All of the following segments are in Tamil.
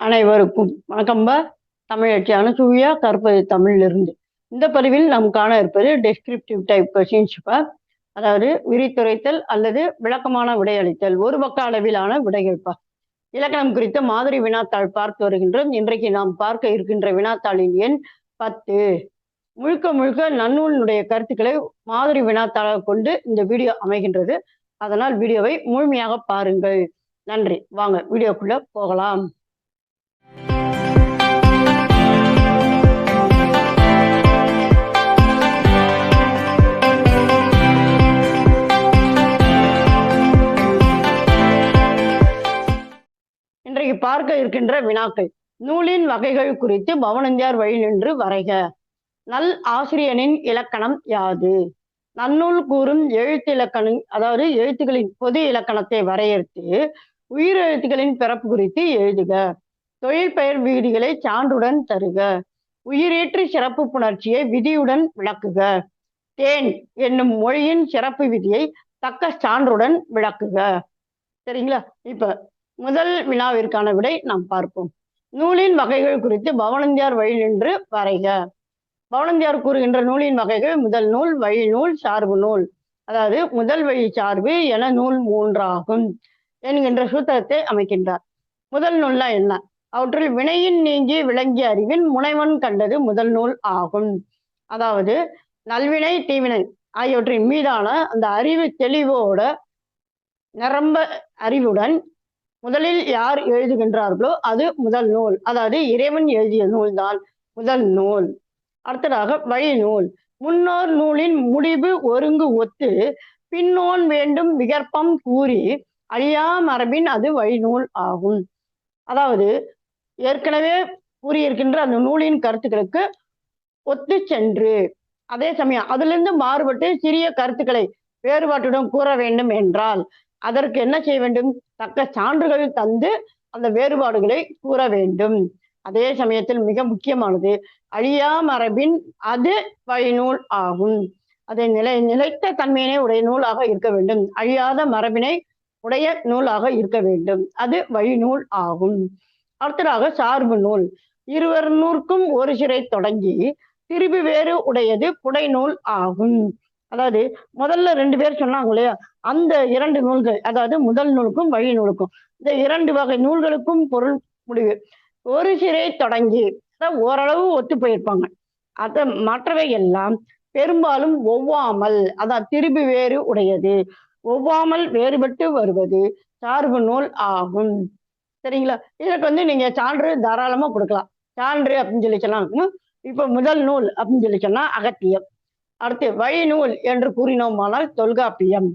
அனைவருக்கும் வணக்கம்பா தமிழச்சியான அனுசூயா கற்பது தமிழிலிருந்து. இந்த பதிவில் நாம் காண இருப்பது டெஸ்கிரிப்டிவ் டைப் கொஷின்ஸ்ப்பா அதாவது விரித்துரைத்தல் அல்லது விளக்கமான விடையளித்தல் ஒரு பக்க அளவிலான விடைகள்ப்பா இலக்கணம் குறித்த மாதிரி வினாத்தாள் பார்த்து வருகின்றோம். இன்றைக்கு நாம் பார்க்க இருக்கின்ற வினாத்தாளின் எண் பத்து. முழுக்க முழுக்க நன்னூலினுடைய கருத்துக்களை மாதிரி வினாத்தாளாக கொண்டு இந்த வீடியோ அமைகின்றது. அதனால் வீடியோவை முழுமையாக பாருங்கள். நன்றி. வாங்க வீடியோக்குள்ள போகலாம். பார்க்க இருக்கின்ற வினாக்கள். நூலின் வகைகள் குறித்து பவனஞ்சார் வழி நின்று வரைக. நல் ஆசிரியனின் இலக்கணம் யாது? நன்னூல் கூறும் எழுத்து இலக்கணம் அதாவது எழுத்துக்களின் பொது இலக்கணத்தை வரையறுத்து உயிரெழுத்துக்களின் பிறப்பு குறித்து எழுதுக. தொழில் பெயர் விகுதிகளை சான்றுடன் தருக. உயிரேற்று சிறப்பு புணர்ச்சியை விதியுடன் விளக்குக. தேன் என்னும் மொழியின் சிறப்பு விதியை தக்க சான்றுடன் விளக்குக. சரிங்களா? இப்ப முதல் வினாவிற்கான விடை நாம் பார்ப்போம். நூலின் வகைகள் குறித்து பவனந்தியார் வழி நின்று வரைக. பவனந்தியார் கூறுகின்ற நூலின் வகைகள் முதல் நூல் வழி நூல் சார்பு நூல். அதாவது முதல் வழி சார்பு என நூல் மூன்றாகும் என்கின்ற சூத்திரத்தை அமைக்கின்றார். முதல் நூல்லாம் என்ன? அவற்றில் வினையின் நீங்கி விளங்கிய அறிவின் முனைவன் கண்டது முதல் நூல் ஆகும். அதாவது நல்வினை தீவினை ஆகியவற்றின் மீதான அந்த அறிவு தெளிவோட நிரம்ப அறிவுடன் முதலில் யார் எழுதுகின்றார்களோ அது முதல் நூல். அதாவது இறைவன் எழுதிய நூல்தான் முதல் நூல். அடுத்ததாக வழி நூல் முன்னோர் நூலின் முடிவு ஒருங்கு ஒத்து பின்னோன் வேண்டும் விகற்பம் கூறி அழியா மரபின் அது வழிநூல் ஆகும். அதாவது ஏற்கனவே கூறியிருக்கின்ற அந்த நூலின் கருத்துக்களுக்கு ஒத்து சென்று அதே சமயம் அதிலிருந்து மாறுபட்டு சிறிய கருத்துக்களை வேறுபாட்டுடன் கூற வேண்டும் என்றால் அதற்கு என்ன செய்ய வேண்டும்? தக்க சான்றுகள் தந்து அந்த வேறுபாடுகளை கூற வேண்டும். அதே சமயத்தில் மிக முக்கியமானது அழியா மரபின் அது வழிநூல் ஆகும். அதை நிலை நிலைத்த தன்மையினை உடைய நூலாக இருக்க வேண்டும். அழியாத மரபினை உடைய நூலாக இருக்க வேண்டும். அது வழிநூல் ஆகும். அடுத்ததாக சார்பு நூல். இருவர் நூற்கும் ஒரு சிறை தொடங்கி திரும்பி வேறு உடையது புடைநூல் ஆகும். அதாவது முதல்ல ரெண்டு பேர் சொன்னாங்க இல்லையா? அந்த இரண்டு நூல்கள் அதாவது முதல் நூலுக்கும் வழி நூலுக்கும். இந்த இரண்டு வகை நூல்களுக்கும் பொருள் முடிவு. ஒரு சிறை தொடங்கி ஓரளவு ஒத்து போயிருப்பாங்க. அத மற்றவை எல்லாம் பெரும்பாலும் ஒவ்வாமல் அதான் திரும்பி வேறு உடையது. ஒவ்வாமல் வேறுபட்டு வருவது சார்பு நூல் ஆகும். சரிங்களா? இதற்கு வந்து நீங்க சான்று தாராளமா கொடுக்கலாம். சான்று அப்படின்னு சொல்லி சொன்னா இப்ப முதல் நூல் அப்படின்னு சொல்லி சொன்னா அகத்தியம். அடுத்து வழிநூல் என்று கூறினோமானால் தொல்காப்பியம்.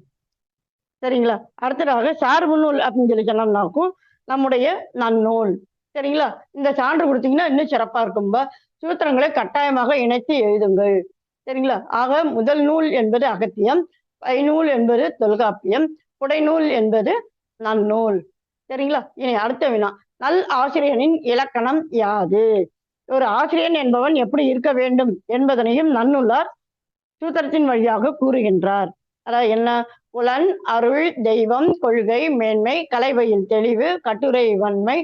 சரிங்களா? அடுத்ததாக சார்பு நூல் அப்படின்னு சொல்லி சொன்னோம்னாக்கும் நம்முடைய நன்னூல். சரிங்களா? இந்த சான்று கொடுத்தீங்கன்னா இன்னும் சிறப்பா இருக்கும்பா சூத்திரங்களை கட்டாயமாக இணைத்து எழுதுங்கள். சரிங்களா? ஆக முதல் நூல் என்பது அகத்தியம் பைநூல் என்பது தொல்காப்பியம் புடைநூல் என்பது நன்னூல். சரிங்களா? இனி அடுத்த வினா. நல் ஆசிரியனின் இலக்கணம் யாது? ஒரு ஆசிரியன் என்பவன் எப்படி இருக்க வேண்டும் என்பதனையும் நன்னுள்ளார் சூத்திரத்தின் வழியாக கூறுகின்றார். அதாவது என்ன? புலன் அருள் தெய்வம் கொள்கை மேன்மை கலைவையில் தெளிவு கட்டுரை வன்மை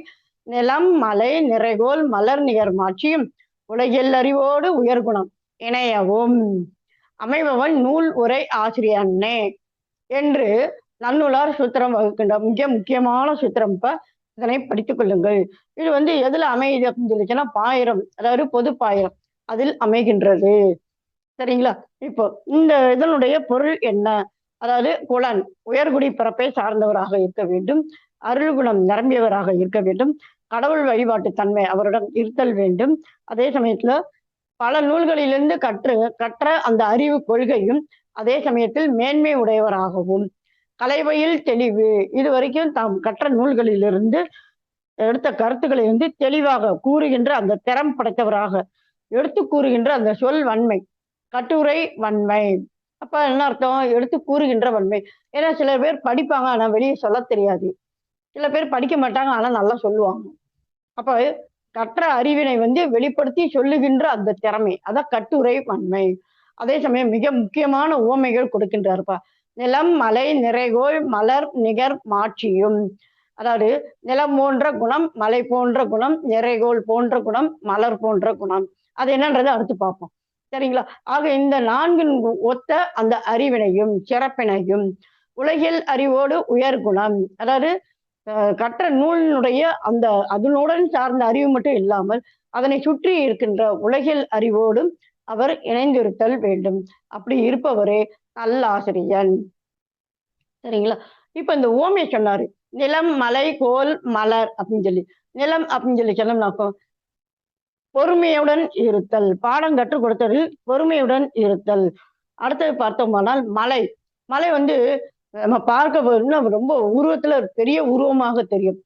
நிலம் மலை நிறைகோல் மலர் நிகர் மாட்சியும் உலகில் அறிவோடு உயர்குணம் இணையவும். அமைபவன் நூல் உரை ஆசிரியன்னே என்று நன்னுளார் சூத்திரம் வகுக்கின்ற மிக முக்கியமான சூத்திரம் இப்ப இதனை படித்துக் கொள்ளுங்கள். இது வந்து எதுல அமையுது அப்படின்னு சொல்லிச்சுன்னா பாயிரம் அதாவது பொது பாயிரம் அதில் அமைகின்றது. சரிங்களா? இப்போ இந்த இதனுடைய பொருள் என்ன? அதாவது குலன் உயர்குடி பிறப்பை சார்ந்தவராக இருக்க வேண்டும். அருள் குணம் நிரம்பியவராக இருக்க வேண்டும். கடவுள் வழிபாட்டு தன்மை அவரிடம் இருத்தல் வேண்டும். அதே சமயத்துல பல நூல்களிலிருந்து கற்று கற்ற அந்த அறிவு கொள்கையும் அதே சமயத்தில் மேன்மை உடையவராகவும். கலைவையில் தெளிவு இது வரைக்கும் தாம் கற்ற நூல்களிலிருந்து எடுத்த கருத்துக்களை வந்து தெளிவாக கூறுகின்ற அந்த திறம் படைத்தவராக எடுத்து கூறுகின்ற அந்த சொல் வன்மை கட்டுரை வன்மை. அப்ப என்ன அர்த்தம்? எடுத்து கூறுகின்ற வன்மை. ஏன்னா சில பேர் படிப்பாங்க ஆனா வெளியே சொல்ல தெரியாது. சில பேர் படிக்க மாட்டாங்க ஆனா நல்லா சொல்லுவாங்க. அப்ப கற்ற அறிவினை வந்து வெளிப்படுத்தி சொல்லுகின்ற அந்த திறமை. அதான் கட்டுரை வன்மை. அதே சமயம் மிக முக்கியமான உவமைகள் கொடுக்கின்றார்ப்பா நிலம் மலை நிறைகோள் மலர் நிகர் மாட்சியும். அதாவது நிலம் போன்ற குணம் மலை போன்ற குணம் நிறைகோள் போன்ற குணம் மலர் போன்ற குணம். அது என்னன்றதை அடுத்து பார்ப்போம். சரிங்களா? ஆக இந்த நான்கின் ஒத்த அந்த அறிவினையும் சிறப்பினையும் உலகில் அறிவோடு உயர்குணம் அதாவது அஹ், கற்ற நூலினுடைய அந்த அதனுடன் சார்ந்த அறிவு மட்டும் இல்லாமல் அதனை சுற்றி இருக்கின்ற உலகில் அறிவோடும் அவர் இணைந்திருத்தல் வேண்டும். அப்படி இருப்பவரே நல்ல ஆசிரியன் சரிங்களா? இப்ப இந்த ஓமிய சொன்னாரு. நிலம் மலை கோல் மலர் அப்படின்னு சொல்லி. நிலம் அப்படின்னு சொல்லி சொன்னோம்னாக்கோ பொறுமையுடன் இருத்தல். பாடம் கற்றுக் கொடுத்ததில் பொறுமையுடன் இருத்தல். அடுத்தது பார்த்தோமானால் மலை. மலை வந்து நம்ம பார்க்க போதுன்னா ரொம்ப உருவத்துல ஒரு பெரிய உருவமாக தெரியும்.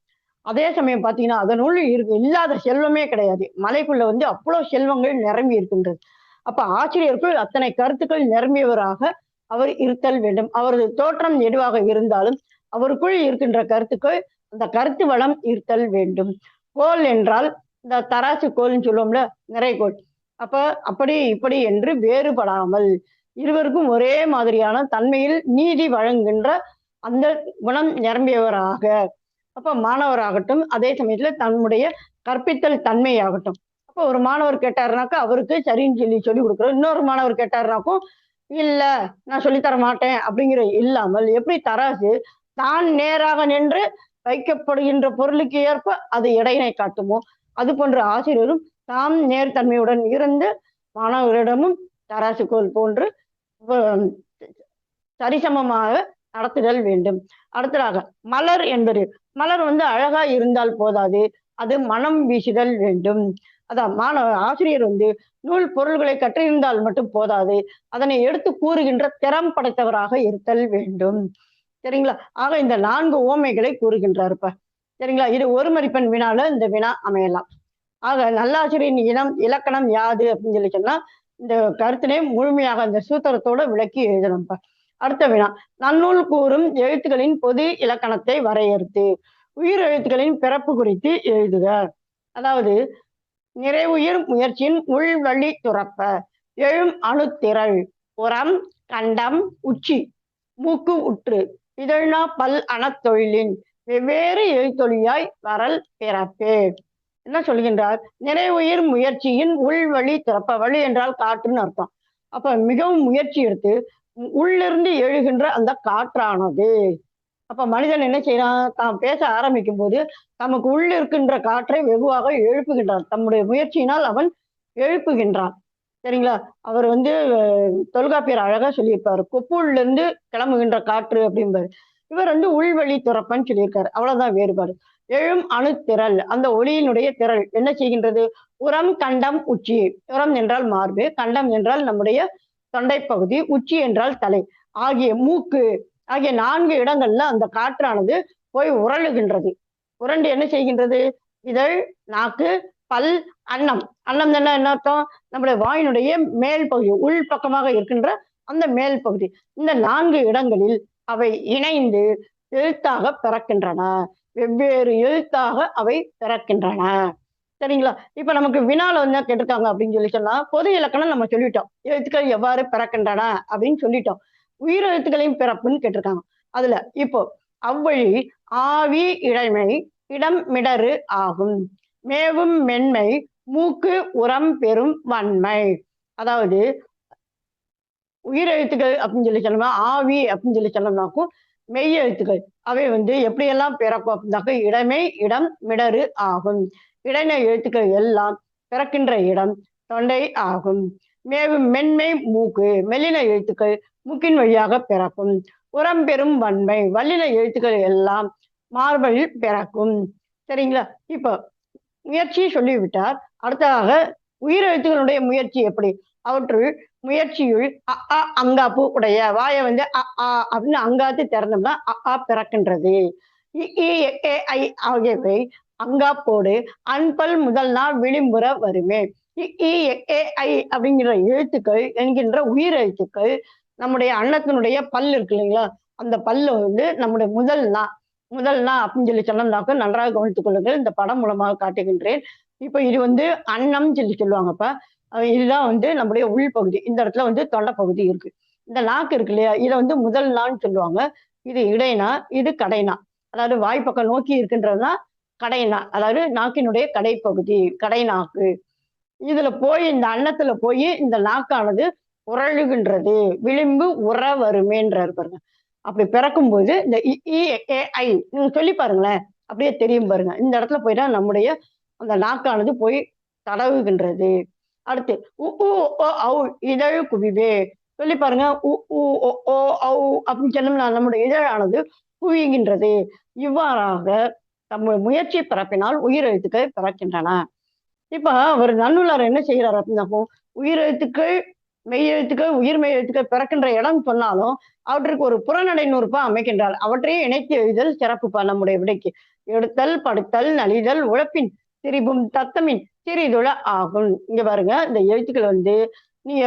அதே சமயம் பார்த்தீங்கன்னா அதனுள் இருக்கு இல்லாத செல்வமே கிடையாது. மலைக்குள்ள வந்து அவ்வளவு செல்வங்கள் நிரம்பி இருக்கின்றது. அப்ப ஆசிரியருக்குள் அத்தனை கருத்துக்கள் நிரம்பியவராக அவர் இருத்தல் வேண்டும். அவரது தோற்றம் எதுவாக இருந்தாலும் அவருக்குள் இருக்கின்ற கருத்துக்கள் அந்த கருத்து வளம் இருத்தல் வேண்டும். கோல் என்றால் இந்த தராசு கோல்னு சொல்லுவோம்ல நிறைகோல் அப்ப அப்படி இப்படி என்று வேறுபடாமல் இருவருக்கும் ஒரே மாதிரியான தன்மையில் நீதி வழங்குகின்ற அந்த குணம் நிரம்பியவராக. அப்ப மாணவராகட்டும் அதே சமயத்துல தன்னுடைய கற்பித்தல் தன்மையாகட்டும். அப்ப ஒரு மாணவர் கேட்டாருனாக்கா அவருக்கு சரின்னு சொல்லி சொல்லி கொடுக்குறோம். இன்னொரு மாணவர் கேட்டாருனாக்கும் இல்ல நான் சொல்லித்தர மாட்டேன் அப்படிங்கிற இல்லாமல் எப்படி தராசு தான் நேராக நின்று வைக்கப்படுகின்ற பொருளுக்கு ஏற்ப அது இடையினை காட்டுமோ? அது போன்ற ஆசிரியரும் தாம் நேர்த்தன்மையுடன் இருந்து மாணவர்களிடமும் தராசுகோல் போன்று சரிசமமாக நடத்துதல் வேண்டும். அடுத்ததாக மலர் என்பது மலர் வந்து அழகா இருந்தால் போதாது அது மனம் வீசுதல் வேண்டும். அதான் மாணவ ஆசிரியர் வந்து நூல் பொருள்களை கற்றிருந்தால் மட்டும் போதாது அதனை எடுத்து கூறுகின்ற திறம் படைத்தவராக இருத்தல் வேண்டும். சரிங்களா? ஆக இந்த நான்கு ஓமைகளை கூறுகின்றார் இப்ப சரிங்களா? இது ஒரு மதிப்பெண் வினால இந்த வினா அமையலாம். ஆக நல்லாசிரியரின் இனம் இலக்கணம் யாது அப்படின்னு சொல்லி சொன்னா இந்த கருத்தினை முழுமையாக இந்த சூத்திரத்தோட விளக்கி எழுதணும்ப்பா அடுத்த வினா. நன்னூல் கூறும் எழுத்துக்களின் பொது இலக்கணத்தை வரையறுத்து உயிர் எழுத்துக்களின் பிறப்பு குறித்து எழுதுக. அதாவது நிறைவுயிர் முயற்சியின் உள்வழி துறப்ப எழும் அணுத்திரள் உரம் கண்டம் உச்சி மூக்கு உற்று இதழ்னா பல் அணத்தொழிலின் வெவ்வேறு எழுத்தொழியாய் வரல் பிறப்பே. என்ன சொல்கின்றார்? நிறைவுயிர் முயற்சியின் உள்வழி திறப்ப வழி என்றால் காற்றுன்னு அர்த்தம். அப்ப மிகவும் முயற்சி எடுத்து உள்ளிருந்து எழுகின்ற அந்த காற்றானது. அப்ப மனிதன் என்ன செய்யறான் தான் பேச ஆரம்பிக்கும் போது தமக்கு உள்ள இருக்கின்ற காற்றை வெகுவாக எழுப்புகின்றான். தம்முடைய முயற்சியினால் அவன் எழுப்புகின்றான். சரிங்களா? அவர் வந்து தொல்காப்பியர் அழகா சொல்லியிருப்பாரு. கொப்புள்ள இருந்து கிளம்புகின்ற காற்று அப்படிம்பாரு. இவர் வந்து உள்வழி துறப்பன்னு சொல்லியிருக்காரு. அவ்வளவுதான் வேறுபாடு. எழும் அணுத்திரள் அந்த ஒளியினுடைய திரள் என்ன செய்கின்றது? உரம் கண்டம் உச்சி. உரம் என்றால் மார்பு கண்டம் என்றால் நம்முடைய தொண்டை பகுதி உச்சி என்றால் தலை. ஆகிய மூக்கு ஆகிய நான்கு இடங்கள்ல அந்த காற்றானது போய் உரளுகின்றது உரண்டு என்ன செய்கின்றது? இதழ் நாக்கு பல் அன்னம். அன்னம் என்ன என்ன அர்த்தம்? நம்முடைய வாயினுடைய மேல் பகுதி உள் பக்கமாக இருக்கின்ற அந்த மேல் பகுதி. இந்த நான்கு இடங்களில் அவை இணைந்து எழுத்தாக பிறக்கின்றன. வெவ்வேறு எழுத்தாக அவை பிறக்கின்றன. சரிங்களா? இப்ப நமக்கு வினால வந்து கேட்டிருக்காங்க அப்படின்னு சொல்லி சொன்னா பொது இலக்கணம் நம்ம சொல்லிட்டோம். எழுத்துக்கள் எவ்வாறு பிறக்கின்றன அப்படின்னு சொல்லிட்டோம். உயிர் பிறப்புன்னு கேட்டிருக்காங்க. அதுல இப்போ அவ்வழி ஆவி இழைமை இடம் மிடறு ஆகும். மேவும் மென்மை மூக்கு உரம் பெறும் வன்மை. அதாவது உயிரெழுத்துக்கள் அப்படின்னு சொல்லி சொன்னோம்னா ஆவி அப்படின்னு சொல்லி சொன்னோம்னாக்கும் மெய் எழுத்துக்கள். அவை வந்து எப்படியெல்லாம் பிறக்கும் அப்படின்னாக்க இடமே இடம் மிடறு ஆகும். இடைநிலை எழுத்துக்கள் எல்லாம் பிறக்கின்ற இடம் தொண்டை ஆகும். மேவும் மென்மை மூக்கு மெல்லின எழுத்துக்கள் மூக்கின் வழியாக பிறக்கும். உரம் பெறும் வன்மை வல்லின எழுத்துக்கள் எல்லாம் மார்பலில் பிறக்கும். சரிங்களா? இப்போ முயற்சி சொல்லிவிட்டார். அடுத்ததாக உயிரெழுத்துக்களுடைய முயற்சி எப்படி? அவற்றுள் முயற்சியுள் அ ஆ அங்காப்பு உடைய வாயை வந்து அ ஆ அப்படின்னு அங்காத்து திறந்தோம்னா அ ஆ பிறக்கின்றது. ஐ ஆகியவை அங்காப்போடு அன்பல் முதல் நாள் விளிம்புற வருமே ஐ அப்படிங்கிற எழுத்துக்கள் என்கின்ற உயிர் எழுத்துக்கள் நம்முடைய அன்னத்தினுடைய பல் இருக்கு இல்லைங்களா? அந்த பல்லு வந்து நம்முடைய முதல் நா முதல் நா அப்படின்னு சொல்லி சொன்னோம்னாக்க நன்றாக கவனித்துக் கொள்ளுங்கள். இந்த படம் மூலமாக காட்டுகின்றேன். இப்போ இது வந்து அன்னம் சொல்லி சொல்லுவாங்கப்பா இதுதான் வந்து நம்முடைய உள்பகுதி. இந்த இடத்துல வந்து தொண்டை பகுதி இருக்கு. இந்த நாக்கு இருக்கு இல்லையா? இதை வந்து முதல் நான்னு சொல்லுவாங்க. இது இடைனா இது கடைனா. அதாவது வாய்ப்பக்கம் நோக்கி இருக்குன்றதுனா கடைனா. அதாவது நாக்கினுடைய கடைப்பகுதி கடை நாக்கு இதுல போய் இந்த அன்னத்துல போய் இந்த நாக்கானது உரழுகின்றது விளிம்பு உற வருமேன்றார் பாருங்க. அப்படி பிறக்கும்போது இந்த ஐ நீங்க சொல்லி பாருங்களேன். அப்படியே தெரியும் பாருங்க. இந்த இடத்துல போயிட்டா நம்முடைய அந்த நாக்கானது போய் தடவுகின்றது. அடுத்து உ உ ஓ ஔ இதழ் குவிவே. சொல்லி பாருங்க உ உ ஓ ஓ ஔ அப்படின்னு சொன்னோம்னா நம்முடைய இதழானது குவிகின்றது. இவ்வாறாக நம்ம முயற்சி பிறப்பினால் உயிரெழுத்துக்கள் பிறக்கின்றன. இப்ப அவர் நன்னுள்ளார் என்ன செய்கிறார் அப்படின்னா உயிரெழுத்துக்கள் மெய்யெழுத்துக்கள் உயிர் மெய்யெழுத்துக்கள் பிறக்கின்ற இடம் சொன்னாலும் அவற்றுக்கு ஒரு புறநடை நூறுப்பா அமைக்கின்றார். அவற்றையே இணைத்து எழுதல் சிறப்புப்பா நம்முடைய விடைக்கு. எடுத்தல் படுத்தல் நலிதல் உழப்பின் திரிபும் தத்தமின் சிறிதுள ஆகும். இங்க பாருங்க இந்த எழுத்துக்கள் வந்து நீங்க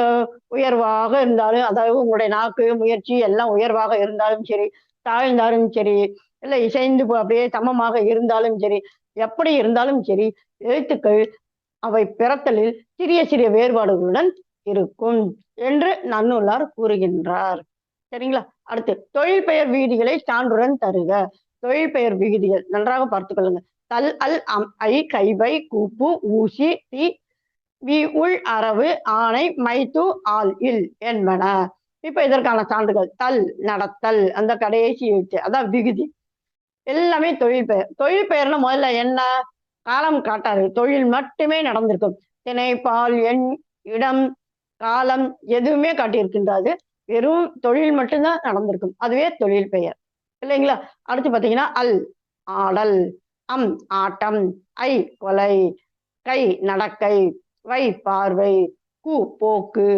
உயர்வாக இருந்தாலும் அதாவது உங்களுடைய நாக்கு முயற்சி எல்லாம் உயர்வாக இருந்தாலும் சரி தாழ்ந்தாலும் சரி இல்லை இசைந்து அப்படியே சமமாக இருந்தாலும் சரி எப்படி இருந்தாலும் சரி எழுத்துக்கள் அவை பிறத்தலில் சிறிய சிறிய வேறுபாடுகளுடன் இருக்கும் என்று நன்னுள்ளார் கூறுகின்றார். சரிங்களா? அடுத்து தொழில் பெயர் விகுதிகளை சான்றுடன் தருக. தொழில் பெயர் விகுதிகள் நன்றாக பார்த்துக்கொள்ளுங்க தல் அல் அம் ஐ கைபை கூப்பு ஊசி தி வி உள் அரவு ஆணை மைத்து ஆல் இல் என்பன. இப்ப இதற்கான சான்றுகள் தல் நடத்தல் அந்த கடைசி எழுத்து அதான் விகுதி. எல்லாமே தொழில் பெயர். தொழில் பெயர்னா முதல்ல என்ன? காலம் காட்டாது தொழில் மட்டுமே நடந்திருக்கும். திணை பால் எண் இடம் காலம் எதுவுமே காட்டியிருக்கின்றாது வெறும் தொழில் மட்டும்தான் நடந்திருக்கும். அதுவே தொழில் பெயர். இல்லைங்களா? அடுத்து பார்த்தீங்கன்னா அல் ஆடல். அம் ஆட்டம் ஐ கொலை கை நடக்கை வை பார்வை கு போக்கு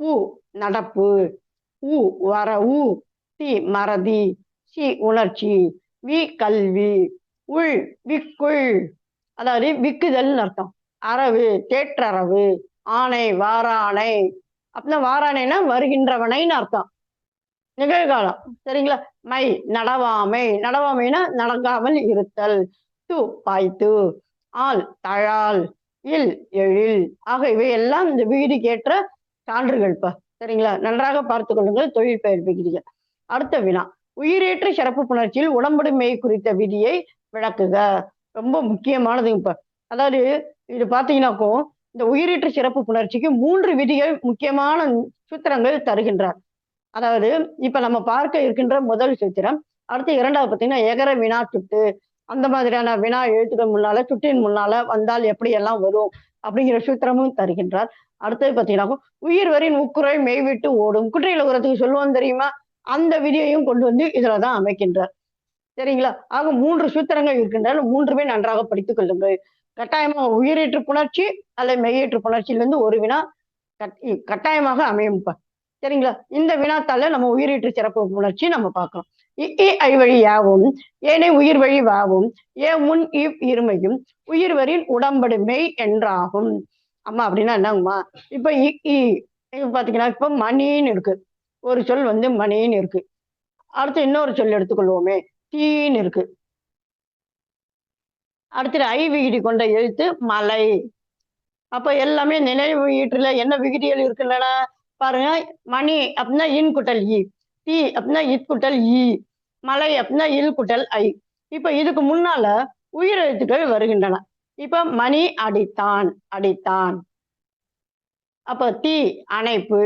பூ நடப்பு ஊ வரவு தி மறதி சி உணர்ச்சி வி கல்வி உள் விக்குள். அதாவது விக்குதல்னு அர்த்தம். அரவு தேற்றரவு ஆணை வாராணை. அப்படின்னா வாராணைனா வருகின்றவனைன்னு அர்த்தம். நிகழ்காலம். சரிங்களா? மை நடவாமை. நடவாமைனா நடக்காமல் இருத்தல். து பாய்த்து ஆள் தழால் இல் எழில். ஆக இவையெல்லாம் இந்த விகுதிக்கேற்ற சான்றுகள்ப்பா. சரிங்களா? நன்றாக பார்த்து கொள்ளுங்கள். தொழில் பெயர் அடுத்த வினா. உயிரேற்ற சிறப்பு புணர்ச்சியில் உடம்படுமை குறித்த விதியை விளக்குக. ரொம்ப முக்கியமானதுங்க இப்ப அதாவது இது பாத்தீங்கன்னாக்கும் இந்த உயிரீற்ற சிறப்பு புணர்ச்சிக்கு மூன்று விதிகள் முக்கியமான சூத்திரங்கள் தருகின்றார். அதாவது இப்ப நம்ம பார்க்க இருக்கின்ற முதல் சூத்திரம் அடுத்து இரண்டாவது பார்த்தீங்கன்னா எகர வினா சுட்டு அந்த மாதிரியான வினா எழுத்துக்கள் முன்னால சுட்டின் முன்னால வந்தால் எப்படி எல்லாம் வரும் அப்படிங்கிற சூத்திரமும் தருகின்றார். அடுத்தது பார்த்தீங்கன்னா உயிர் வரின் உக்குறை மெய்விட்டு ஓடும். குற்றையில உரத்துக்கு சொல்லுவோம் தெரியுமா? அந்த விதியையும் கொண்டு வந்து இதுலதான் அமைக்கின்றார். சரிங்களா? ஆக மூன்று சூத்திரங்கள் இருக்கின்றன. மூன்றுமே நன்றாக படித்துக் கொள்ளுங்கள். கட்டாயமாக உயிரீற்று புணர்ச்சி அல்லது மெய்யீற்று புணர்ச்சியிலிருந்து ஒரு வினா கட்டாயமாக அமையும்ப்பா சரிங்களா? இந்த வினாத்தால நம்ம உயிரீற்று சிறப்பு புணர்ச்சி நம்ம பார்க்கலாம். இ ஐ வழி யாவும் ஏனை உயிர் வழி வாவும் ஏ முன் இவ் இருமையும் உயிர் உடம்படுமை என்றாகும். அம்மா அப்படின்னா என்னங்கம்மா? இப்ப இ பாத்தீங்கன்னா இப்ப மணின்னு இருக்கு. ஒரு சொல் வந்து மணின்னு இருக்கு. அடுத்து இன்னொரு சொல் எடுத்துக்கொள்வோமே. தீன்னு இருக்கு. அடுத்து ஐ விகிடி கொண்ட எழுத்து மலை. அப்ப எல்லாமே நினைவு வீட்டுல என்ன விகிடிகள் இருக்கின்றன பாருங்க மணி அப்படின்னா இன் குட்டல் இ. டி அப்படின்னா e இத் குட்டல் இ e, மலை அப்படின்னா இல் குட்டல் ஐ இப்ப இதுக்கு முன்னால உயிர் எழுத்துக்கள் வருகின்றன. இப்ப மணி அடித்தான் அடித்தான். அப்ப தீ அணைப்பு.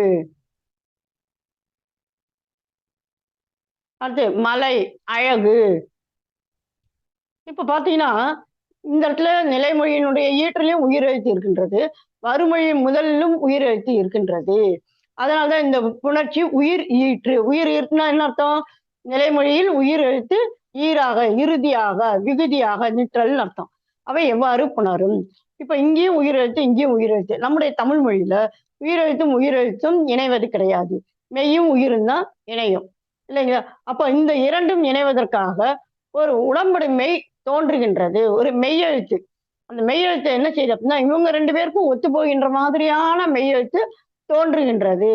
அடுத்து மலை அழகு. இப்ப பாத்தீங்கன்னா இந்த இடத்துல நிலைமொழியினுடைய ஈற்றிலையும் உயிரெழுத்து இருக்கின்றது. வறுமொழி முதலிலும் உயிர் எழுத்து இருக்கின்றது. அதனால்தான் இந்த புணர்ச்சி உயிர் ஈற்று. உயிர் ஈர்த்துனா என்ன அர்த்தம்? நிலைமொழியில் உயிர் எழுத்து ஈராக இறுதியாக விகுதியாக நிற்றல் அர்த்தம். அவை எவ்வாறு புணரும்? இப்ப இங்கேயும் உயிர் எழுத்து இங்கேயும் உயிரெழுத்து நம்முடைய தமிழ் மொழியில உயிரெழுத்தும் உயிரெழுத்தும் இணைவது கிடையாது. மெய்யும் உயிரும் தான் இணையும். இல்லைங்களா? அப்ப இந்த இரண்டும் இணைவதற்காக ஒரு உடம்படுமை தோன்றுகின்றது. ஒரு மெய்யெழுத்து அந்த மெய்யெழுத்து என்ன செய்யுது அப்படின்னா இவங்க ரெண்டு பேருக்கும் ஒத்து போகின்ற மாதிரியான மெய்யெழுத்து தோன்றுகின்றது.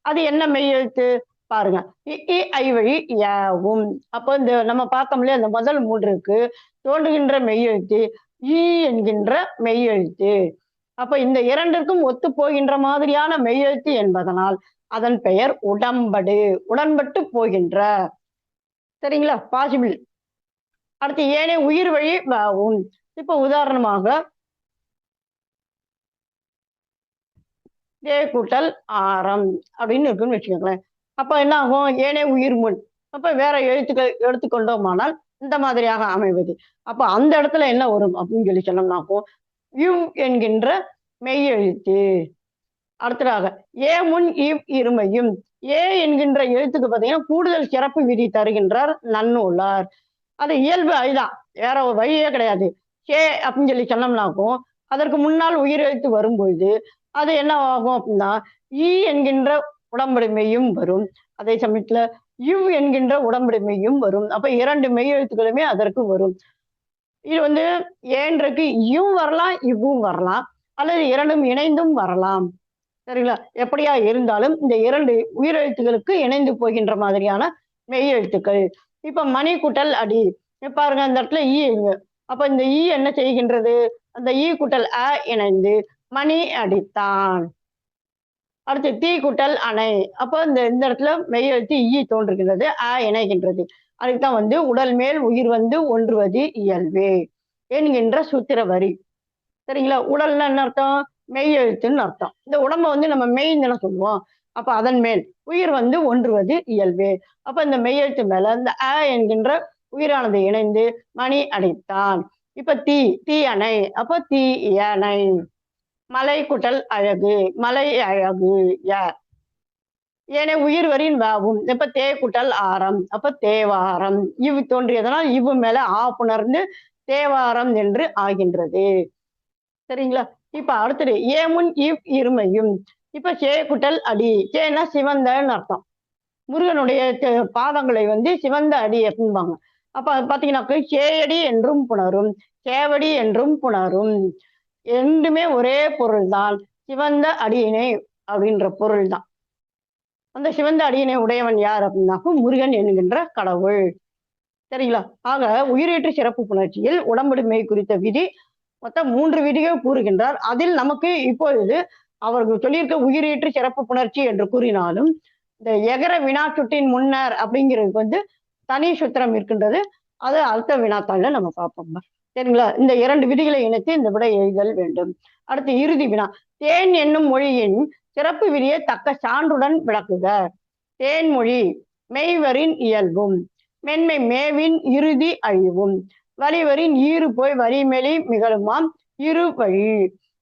அது என்ன மெய்யெழுத்து பாருங்க. இ ஐ வழி யாவும். அப்போ இந்த நம்ம பார்த்தோம் அந்த முதல் மூன்றுக்கு தோன்றுகின்ற மெய்யெழுத்து ஈ என்கின்ற மெய்யெழுத்து அப்ப இந்த இரண்டிற்கும் ஒத்து போகின்ற மாதிரியான மெய்யெழுத்து என்பதனால் அதன் பெயர் உடம்படு உடன்பட்டு போகின்ற. சரிங்களா? பாசிபிள் அடுத்து ஏனே உயிர் வழி வாவும் இப்ப உதாரணமாக ஏ கூட்டல் ஆரம் அப்படின்னு இருக்குன்னு வச்சுக்கோங்களேன். அப்போ என்ன ஆகும் ஏனே உயிர் முன். அப்போ வேற எழுத்துக்கள் எடுத்துக்கொண்டோமானால் இந்த மாதிரியாக அமைவது. அப்ப அந்த இடத்துல என்ன வரும் அப்படின்னு சொல்லி சொன்னோம்னாக்கும் யூ என்கின்ற மெய் எழுத்து அடுத்ததாக ஏ முன் இவ் இருமையும். ஏ என்கின்ற எழுத்துக்கு பார்த்தீங்கன்னா கூடுதல் சிறப்பு விதி தருகின்றார் நன்னூலார். அது இயல்பு அதுதான் வேற ஒரு வழியே கிடையாது. கே அப்படின்னு சொல்லி சொன்னோம்னாக்கும் அதற்கு முன்னால் உயிர் எழுத்து வரும்பொழுது அது என்ன ஆகும் அப்படின்னா ஈ என்கின்ற உடம்புடைமையும் வரும். அதே சமயத்துல இவ் என்கின்ற உடம்புடைமையும் வரும். அப்ப இரண்டு மெய் எழுத்துக்களுமே அதற்கு வரும். இது வந்து ஏன்றக்கு இயும் வரலாம் இவ்வும் வரலாம். அல்லது இரண்டும் இணைந்தும் வரலாம். சரிங்களா? எப்படியா இருந்தாலும் இந்த இரண்டு உயிரெழுத்துக்களுக்கு இணைந்து போகின்ற மாதிரியான மெய் எழுத்துக்கள். இப்ப மணி குட்டல் அடி. பாருங்க அந்த இடத்துல ஈ அப்ப இந்த ஈ என்ன செய்கின்றது? அந்த ஈ குட்டல் அ இணைந்து மணி அடித்தான். அடுத்து தீக்குட்டல் குட்டல் அணை. அப்போ இந்த இந்த இடத்துல மெய் எழுத்து ஈ தோன்றுகின்றது அ இணைகின்றது. அதுக்கு தான் வந்து உடல் மேல் உயிர் வந்து ஒன்றுவது இயல்பே என்கின்ற சூத்திர வரி. சரிங்களா? உடல்னா என்ன அர்த்தம்? மெய் எழுத்துன்னு அர்த்தம். இந்த உடம்ப வந்து நம்ம மெய் தானே சொல்லுவோம். அப்ப அதன் மேல் உயிர் வந்து ஒன்றுவது இயல்பு. அப்ப இந்த மெய்யெழுத்து மேல இந்த அ என்கின்ற உயிரானது இணைந்து மணி அடைத்தான். இப்ப தீ தீ அணை. அப்ப தீ அணை. மலை குட்டல் அழகு மலை அழகு ய ஏனே உயிர் வரின் வாவும். இப்ப தே குட்டல் ஆரம் அப்ப தேவாரம் இவ் தோன்றியதனால் இவு மேல ஆ புணர்ந்து தேவாரம் என்று ஆகின்றது. சரிங்களா? இப்ப அடுத்தது ஏமுன் இவ் இருமையும். இப்ப சே குட்டல் அடி. சேனா சிவந்தன்னு அர்த்தம். முருகனுடைய பாதங்களை வந்து சிவந்த அடி அப்படிம்பாங்க அப்ப அது பாத்தீங்கன்னாக்க சேயடி என்றும் புணரும். சேவடி என்றும் புணரும். ரெண்டுமே ஒரே பொருள் தான் சிவந்த அடியினை அப்படின்ற பொருள் தான் அந்த சிவந்த அடியினை உடையவன் யார் அப்படின்னாக்க முருகன் என்கின்ற கடவுள். சரிங்களா? ஆக உயிரேற்று சிறப்பு புணர்ச்சியில் உடம்புடுமை குறித்த விதி மொத்தம் மூன்று விதிகள் கூறுகின்றார். அதில் நமக்கு இப்பொழுது அவர்கள் சொல்லியிருக்க உயிரேற்று சிறப்பு புணர்ச்சி என்று கூறினாலும் இந்த எகர வினா சுட்டின் முன்னர் அப்படிங்கிறதுக்கு வந்து தனி சுத்திரம் இருக்கின்றது. அது அடுத்த வினாத்தாளில் நம்ம பார்ப்போம். சரிங்களா? இந்த இரண்டு விதிகளை இணைத்து இந்த விடை எழுதல் வேண்டும். அடுத்து இறுதி வினா. தேன் என்னும் மொழியின் சிறப்பு விதியை தக்க சான்றுடன் விளக்குக. தேன்மொழி மெய்வரின் இயல்பும். மென்மை மேவின் இறுதி அழிவும். வலிவரின் ஈறு போய் வரிமெளி மிகழுமாம். இரு வழி.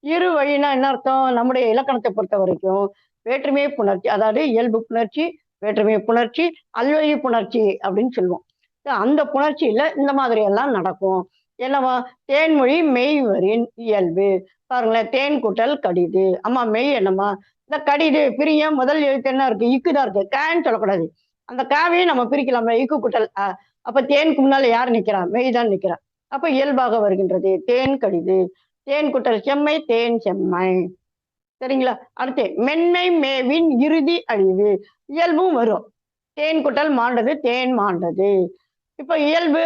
இரு வழினா என்ன அர்த்தம்? நம்முடைய இலக்கணத்தை பொறுத்த வரைக்கும் வேற்றுமை புணர்ச்சி அதாவது இயல்பு புணர்ச்சி வேற்றுமை புணர்ச்சி அல்வழி புணர்ச்சி அப்படின்னு சொல்லுவோம். அந்த புணர்ச்சியில இந்த மாதிரி எல்லாம் நடக்கும். என்னவா? தேன்மொழி மெய்வரின் இயல்பு. பாருங்களேன் தேன் கூட்டல் கடிது. அம்மா மெய் என்னம்மா? இந்த கடிது பிரிய முதல் எழுத்து என்ன இருக்கு? இக்குதான் இருக்கு? கேன்னு சொல்லக்கூடாது. அந்த காவையும் நம்ம பிரிக்கலாம் இக்கு கூட்டல் அப்ப தேனுக்கு முன்னால யார் நிக்கிறா? மெய் தான் நிக்கிறா. அப்ப இயல்பாக வருகின்றது தேன் கடிது. தேன் குட்டல் செம்மை தேன் செம்மை. சரிங்களா? அடுத்து மென்மை மேவின் இறுதி அழிவு. இயல்பும் வரும். தேன் குட்டல் மாண்டது தேன் மாண்டது. இப்ப இயல்பு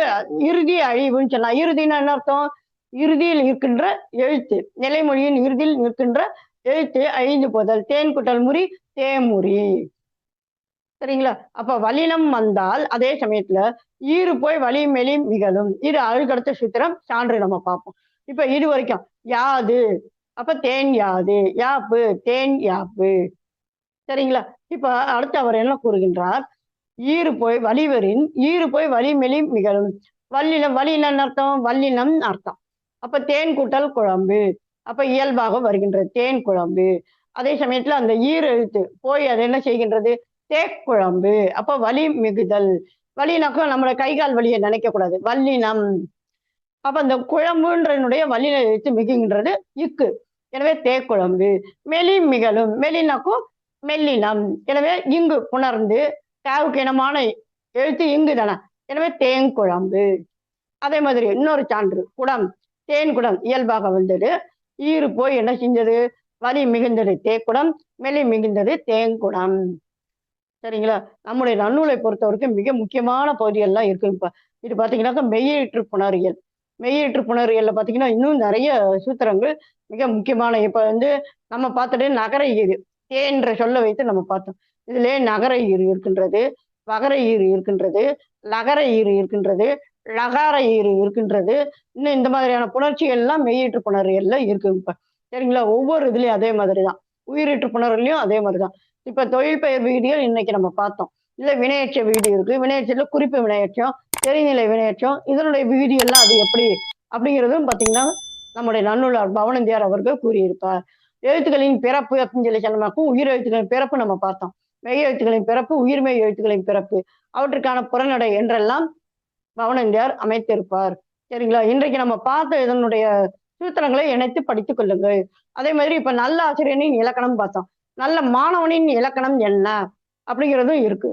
இறுதி அழிவுன்னு சொன்னா இறுதினா என்ன அர்த்தம்? இறுதியில் இருக்கின்ற எழுத்து நிலைமொழியின் இறுதியில் இருக்கின்ற எழுத்து அழிந்து போதல். தேன் குட்டல் முறி தேமுறி சரிங்களா? அப்ப வலினம் வந்தால் அதே சமயத்துல ஈறு போய் வலி மெலி மிகழும். இது அழுகடுத்த சூத்திரம் சான்று நம்ம பார்ப்போம். இப்ப இது வரைக்கும் யாது அப்ப தேன் யாது யாப்பு தேன் யாப்பு. சரிங்களா? இப்ப அடுத்து அவர் என்ன கூறுகின்றார்? ஈறு போய் வலிவரின் ஈறு போய் வலி மெலி மிகழும். வல்லினம் வலினம் அர்த்தம் வல்லினம் அர்த்தம். அப்ப தேன் கூட்டல் குழம்பு. அப்ப இயல்பாக வருகின்றது தேன் குழம்பு. அதே சமயத்துல அந்த ஈர் எழுத்து போய் அது என்ன செய்கின்றது? தேக்குழம்பு அப்ப வலி மிகுதல். வலினாக்கும் நம்மளோட கை கால் வலியை நினைக்க கூடாது வல்லினம். அப்ப அந்த குழம்புன்றனுடைய வல்லின எழுத்து மிகுகின்றது இக்கு எனவே தேக்குழம்பு மெலி மிகழும். மெலினாக்கும் மெல்லினம். எனவே இங்கு புணர்ந்து காவுக்கு இனமான எழுத்து இங்கு தானே எனவே தேங்குழம்பு அதே மாதிரி இன்னொரு சான்று குடம். தேன் குடம் இயல்பாக வந்தது. ஈறு போய் என்ன செஞ்சது? வலி மிகுந்தது தேக்குடம் மெலி மிகுந்தது தேங்குடம் சரிங்களா? நம்முடைய நன்னூலை பொறுத்த வரைக்கும் மிக முக்கியமான பகுதிகள்லாம் இருக்கு. இப்போ இது பார்த்தீங்கன்னாக்கா மெய்யீற்று புணரியல். மெய்யீற்று புணரியல்ல பார்த்தீங்கன்னா இன்னும் நிறைய சூத்திரங்கள் மிக முக்கியமான. இப்போ வந்து நம்ம பார்த்துட்டு நகர ஈறு. தேன்ற சொல்ல வைத்து நம்ம பார்த்தோம். இதிலே நகர ஈறு இருக்கின்றது வகர ஈறு இருக்கின்றது லகர ஈறு இருக்கின்றது லகார ஈறு இருக்கின்றது. இன்னும் இந்த மாதிரியான புணர்ச்சிகள்லாம் மெய்யீற்று எல்லாம் இருக்கு. இப்ப சரிங்களா? ஒவ்வொரு இதுலயும் அதே மாதிரி தான் உயிரீற்று புணர்லையும் அதே மாதிரிதான். இப்ப தொழில் பெயர் வீடியோ இன்னைக்கு நம்ம பார்த்தோம். இல்ல வினையற்ற வீடியோ இருக்கு. வினையற்றத்துல குறிப்பு வினையற்றம் தெரிநிலை வினையற்றம் இதனுடைய வீடியோ எல்லாம் அது எப்படி அப்படிங்கிறதும் பாத்தீங்கன்னா நம்முடைய நன்னூலார் பவனந்தியார் அவர்கள் கூறியிருப்பார். எழுத்துக்களின் பிறப்பு அப்படின்னு சொல்லி சொன்னமாக்கும் உயிர் எழுத்துக்களின் பிறப்பு நம்ம பார்த்தோம். மெய் எழுத்துக்களின் பிறப்பு உயிர்மெய் எழுத்துக்களின் பிறப்பு. அவற்றுக்கான புறநடை என்றெல்லாம் பவனந்தியார் அமைத்திருப்பார். சரிங்களா? இன்றைக்கு நம்ம பார்த்த இதனுடைய சூத்திரங்களை இணைத்து படித்துக் கொள்ளுங்கள். அதே மாதிரி இப்ப நல்ல ஆசிரியனின் இலக்கணம் பார்த்தோம். நல்ல மாணவனின் இலக்கணம் என்ன? அப்படிங்கிறதும் இருக்கு.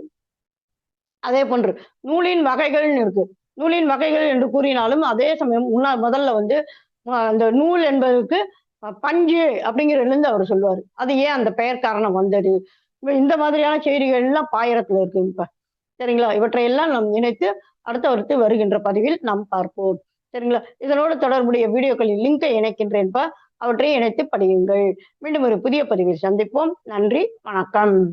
அதே போன்று நூலின் வகைகள்னு இருக்கு. நூலின் வகைகள் என்று கூறினாலும் அதே சமயம் முன்னா முதல்ல வந்து அந்த நூல் என்பதற்கு பஞ்சு அப்படிங்கிறதுலேருந்து அவர் சொல்லுவார். அது ஏன் அந்த பெயர் காரணம் வந்தது? இந்த மாதிரியான செய்திகள் எல்லாம் பாயிரத்தில் இருக்கு இப்போ. சரிங்களா? இவற்றையெல்லாம் நாம் இணைத்து அடுத்த வருத்து வருகின்ற பதிவில் நாம் பார்ப்போம். சரிங்களா? இதனோடு தொடர்புடைய வீடியோக்களின் லிங்கை இணைக்கின்றேன்பா அவற்றை இணைத்து படியுங்கள். மீண்டும் ஒரு புதிய பதிவில் சந்திப்போம். நன்றி. வணக்கம்.